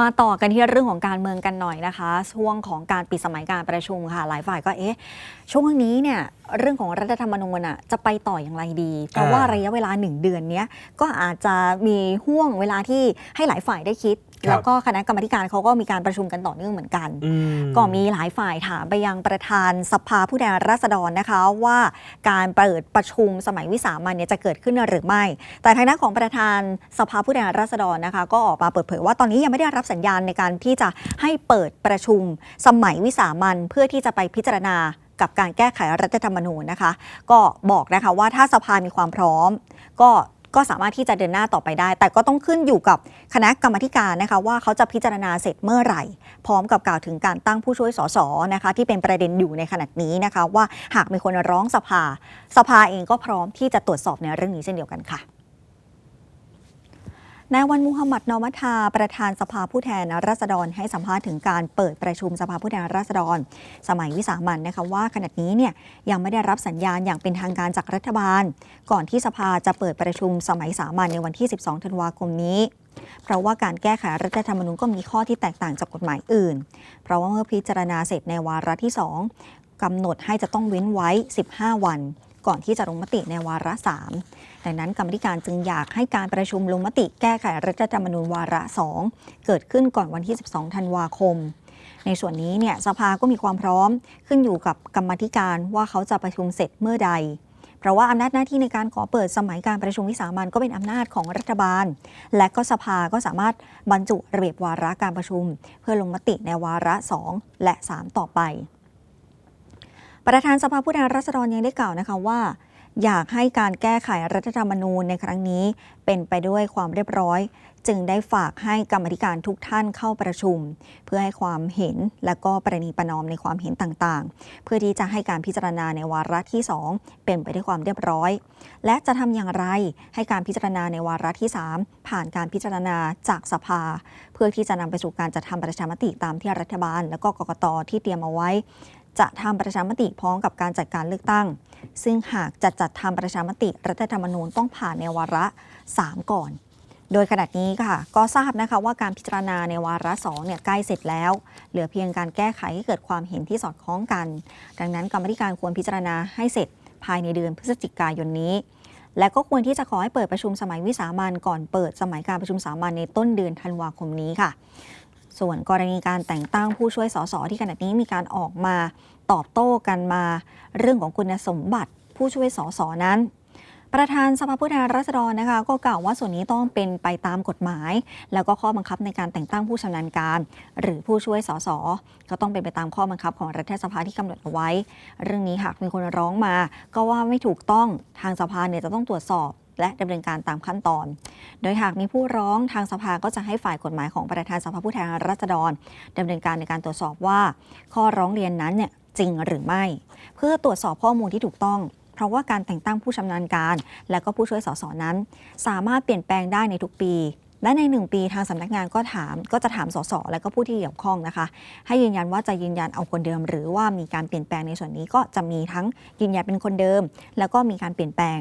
มาต่อกันที่เรื่องของการเมืองกันหน่อยนะคะ ช่วงของการปิดสมัยการประชุมค่ะ หลายฝ่ายก็เอ๊ะ ช่วงนี้เนี่ยเรื่องของรัฐธรรมนูญอะจะไปต่ออย่างไรดี เพราะว่าระยะเวลาหนึ่งเดือนเนี้ยก็อาจจะมีห่วงเวลาที่ให้หลายฝ่ายได้คิดแล้วก็คณะกรรมาธิการเขาก็มีการประชุมกันต่อเนื่องเหมือนกันอืก็มีหลายฝ่ายถามไปยังประธานสภาผู้แทนราษฎรนะคะว่าการเปิดประชุมสมัยวิสามันเนี่ยจะเกิดขึ้นหรือไม่ แต่ทางด้านของประธานสภาผู้แทนราษฎรนะคะ ก็ออกมาเปิดเผยว่าตอนนี้ยังไม่ได้รับสัญญาณในการที่จะให้เปิดประชุมสมัยวิสามันเพื่อที่จะไปพิจารณากับการแก้ไขรัฐธรรมนูญนะคะ ก็บอกนะคะว่าถ้าสภามีความพร้อม ก็ ก็สามารถที่จะเดินหน้าต่อไปได้ แต่ก็ต้องขึ้นอยู่กับคณะกรรมการนะคะว่าเขาจะพิจารณาเสร็จเมื่อไหร่ พร้อมกับกล่าวถึงการตั้งผู้ช่วยสสนะคะที่เป็นประเด็นอยู่ในขณะนี้นะคะ ว่าหากมีคนร้องสภา สภาเองก็พร้อมที่จะตรวจสอบในเรื่องนี้เช่นเดียวกันค่ะ นายวันมุฮัมมัดนอมัทาประธานสภาผู้แทนราษฎรให้สัมภาษณ์ถึงการเปิดประชุมสภาผู้แทนราษฎร สมัยวิสามันนะคะว่าขณะนี้เนี่ยยังไม่ได้รับสัญญาณอย่างเป็นทางการจากรัฐบาล ก่อนที่สภาจะเปิดประชุมสมัยสามัญในวันที่ 12 ธันวาคมนี้ เพราะว่าการแก้ไขรัฐธรรมนูญก็มีข้อที่แตกต่างจากกฎหมายอื่น เพราะว่าเมื่อพิจารณาเสร็จในวาระที่ 2กำหนดให้จะต้องเว้นไว้ 15 วัน ก่อนที่จะลงมติในวาระ 3 ดังนั้นกรรมธิการจึงอยากให้การประชุมลงมติแก้ไขรัฐธรรมนูญวาระ 2 เกิดขึ้นก่อนวันที่ 12 ธันวาคม ในส่วนนี้เนี่ยสภาก็มีความพร้อมขึ้นอยู่กับกรรมธิการว่าเขาจะประชุมเสร็จเมื่อใดเพราะว่าอำนาจหน้าที่ในการขอเปิดสมัยการประชุมวิสามันก็เป็นอำนาจของรัฐบาล และก็สภาก็สามารถบรรจุระเบียบวาระการประชุม เพื่อลงมติในวาระ 2 และ 3 ต่อไป ประธานสภาผู้แทนราษฎรยังได้กล่าวนะคะว่า อยากให้การแก้ไขรัฐธรรมนูญในครั้งนี้ เป็นไปด้วยความเรียบร้อย จึงได้ฝากให้กรรมธิการทุกท่านเข้าประชุม เพื่อให้ความเห็นและก็ประนีประนอมในความเห็นต่างๆ เพื่อที่จะให้การพิจารณาในวาระที่ 2 เป็นไปด้วยความเรียบร้อย และจะทำอย่างไรให้การพิจารณาในวาระที่ 3 ผ่านการพิจารณาจากสภา เพื่อที่จะนำไปสู่การจัดทำประชามติตามที่รัฐบาล และก็กกตที่เตรียมเอาไว้ จะทำประชามติพร้อมกับการจัดการเลือกตั้ง ซึ่งหากจะจัดทำประชามติรัฐธรรมนูญต้องผ่านในวาระ 3 ก่อน โดยขณะนี้ค่ะ ก็ทราบนะคะว่าการพิจารณาในวาระ2เนี่ยใกล้เสร็จแล้ว เหลือเพียงการแก้ไขให้เกิดความเห็นที่สอดคล้องกัน ดังนั้นกรรมธิการควรพิจารณาให้เสร็จภายในเดือนพฤศจิกายนนี้ และก็ควรที่จะขอให้เปิดประชุมสมัยวิสามันก่อนเปิดสมัยการประชุมสามัญในต้นเดือนธันวาคมนี้ค่ะ ส่วนกรณีการแต่งตั้งผู้ช่วยสสที่ขณะนี้มีการออกมาตอบโต้กันมา เรื่องของคุณสมบัติผู้ช่วยสสนั้น ประธานสภาผู้แทนราษฎรนะคะ ก็กล่าวว่าส่วนนี้ต้องเป็นไปตามกฎหมาย แล้วก็ข้อบังคับในการแต่งตั้งผู้ชำนาญการ หรือผู้ช่วยสสก็ต้องเป็นไปตามข้อบังคับของรัฐสภาที่กำหนดเอาไว้ เรื่องนี้หากมีคนร้องมา ก็ว่าไม่ถูกต้องทางสภาเนี่ยจะต้องตรวจสอบ และดำเนินการตามขั้นตอน โดยหากมีผู้ร้องทางสภาก็จะให้ฝ่ายกฎหมายของประธานสภาผู้แทนราษฎรดำเนินการในการตรวจสอบว่า ข้อร้องเรียนนั้นเนี่ยจริงหรือไม่ เพื่อตรวจสอบข้อมูลที่ถูกต้อง เพราะว่าการแต่งตั้งผู้ชำนาญการ และก็ผู้ช่วยสสนั้น สามารถเปลี่ยนแปลงได้ในทุกปี และในหนึ่งปีทางสำนักงานก็ถามก็จะถามสสและก็ผู้ที่เกี่ยวข้องนะคะ ให้ยืนยันว่าจะยืนยันเอาคนเดิม หรือว่ามีการเปลี่ยนแปลงในส่วนนี้ก็จะมีทั้งยืนยันเป็นคนเดิม แล้วก็มีการเปลี่ยนแปลง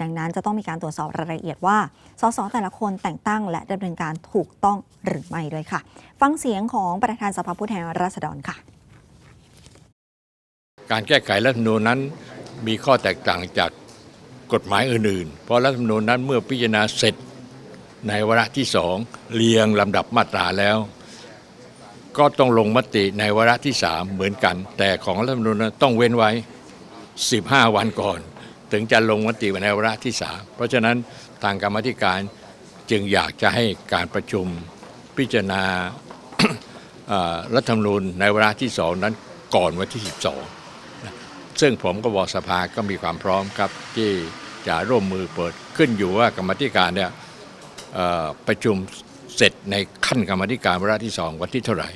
ดังนั้นจะต้องมีการตรวจสอบรายละเอียดว่าสสแต่ละคนแต่งตั้ง และดำเนินการถูกต้องหรือไม่ด้วยค่ะ ฟังเสียงของประธานสภาผู้แทนราษฎรค่ะ การแก้ไขรัฐธรรมนูญนั้นมีข้อแตกต่างจากกฎหมายอื่นๆ เพราะรัฐธรรมนูญนั้นเมื่อพิจารณาเสร็จ ในวาระที่สองเรียงลำดับมาตราแล้ว ก็ต้องลงมติในวาระที่สามเหมือนกัน แต่ของรัฐธรรมนูญนั้นต้องเว้นไว้ 15 วันก่อน ถึงจะลงมติในวาระที่สามเพราะฉะนั้นทางกรรมธิการจึงอยากจะให้การประชุมพิจารณารัฐธรรมนูญในวาระที่สองนั้นก่อนวันที่ 12 ซึ่งผมก็บอกสภาก็มีความพร้อมครับที่จะร่วมมือเปิดขึ้นอยู่ว่ากรรมธิการเนี่ย ประชุมเสร็จในขั้นกรรมธิการวาระที่สองวันที่เท่าไหร่